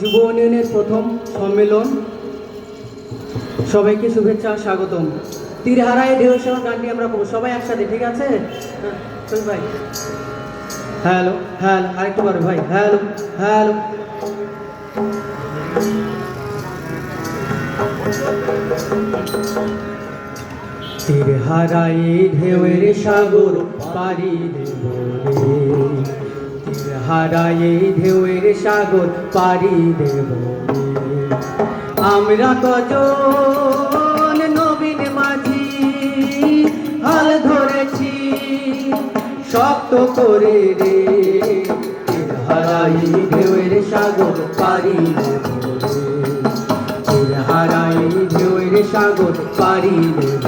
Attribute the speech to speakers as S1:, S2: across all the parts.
S1: যুব ইউনিয়নের প্রথম সম্মেলন। সবাইকে শুভেচ্ছা স্বাগতম। তীরহারায় ঢেউ সহ গানটি আমরা সবাই একসাথে ঠিক আছে? হ্যাঁ, ভাই। হ্যালো হ্যালো আরেকটু বার ভাই। Hello hello. তীর হারাই ঢেউয়ের সাগর পারি দেব হারাই ঢেউয়ের সাগর পারি দেব আমরা কজন নবীন মাঝি, হাল ধরেছি শক্ত করে রে। হারাই ঢেউয়ের সাগর পারি দেব হারাই ঢেউয়ের সাগর পারি দেব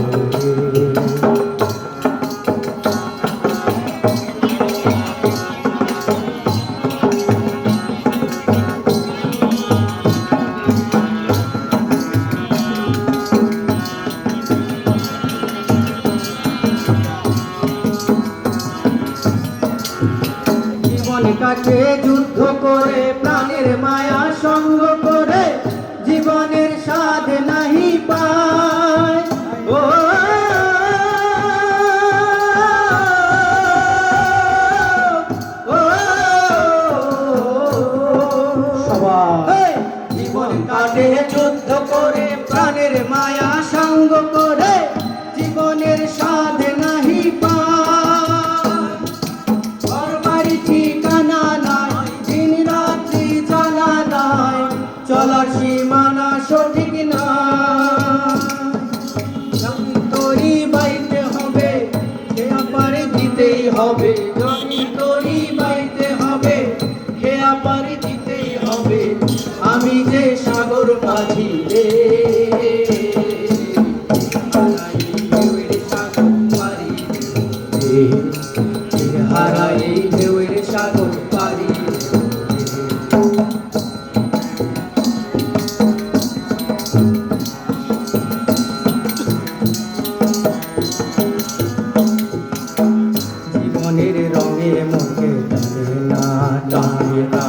S1: কাটে যুদ্ধ করে প্রাণের মায়া সঙ্গ চলার সীমানা সঠিক না। তরি বাইতে হবে খেয়া পারে হবে। যখন তরি বাইতে হবে খেয়া পারে দিতেই হবে। আমি যে সাগর মাঝি রে হারাই রঙে মুখে না জানি না।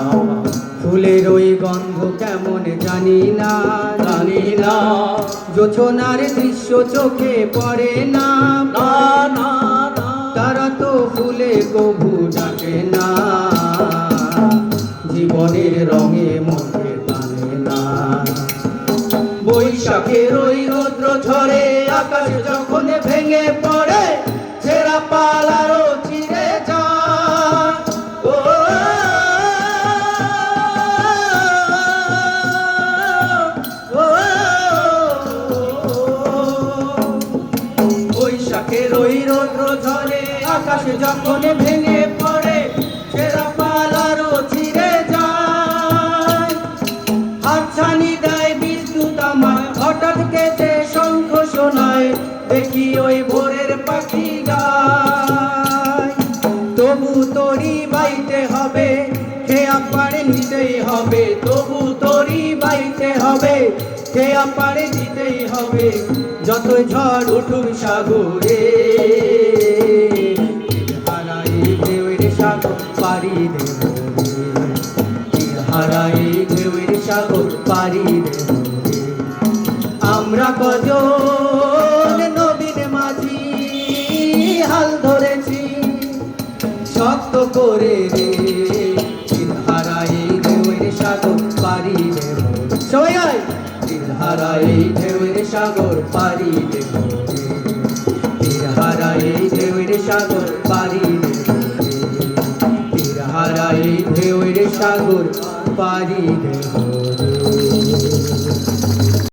S1: ফুলের ওই গন্ধ কেমন জানি না জানি না। যোছনার দৃশ্য চোখে পড়ে না তারা তো ফুলে কভু ডাকে না। যখন ভেঙে পড়ে ছেঁড়া পালারও চিরে যায়। হাতছানি দেয় বিদ্যুৎ আমার, হঠাৎ কেটে শঙ্খ দেখি ওই ভোরের পাখি গায়। তবু তরি বাইতে হবে খেয়া পাড়ে নিতেই হবে। তবু তরি বাইতে হবে খেয়া পাড়ে দিতেই হবে। যত ঝড় উঠুক সাগরে। পারি হারাই সাগর? পারি আমরা নবীন মাঝি, হাল ধরেছি। শক্ত করে রে হারাই সাগর? পারি দেব হারাই ঢেউয়ের সাগর? পারি দেব। হারাই সাগর? পারি সাগর পারি দেব।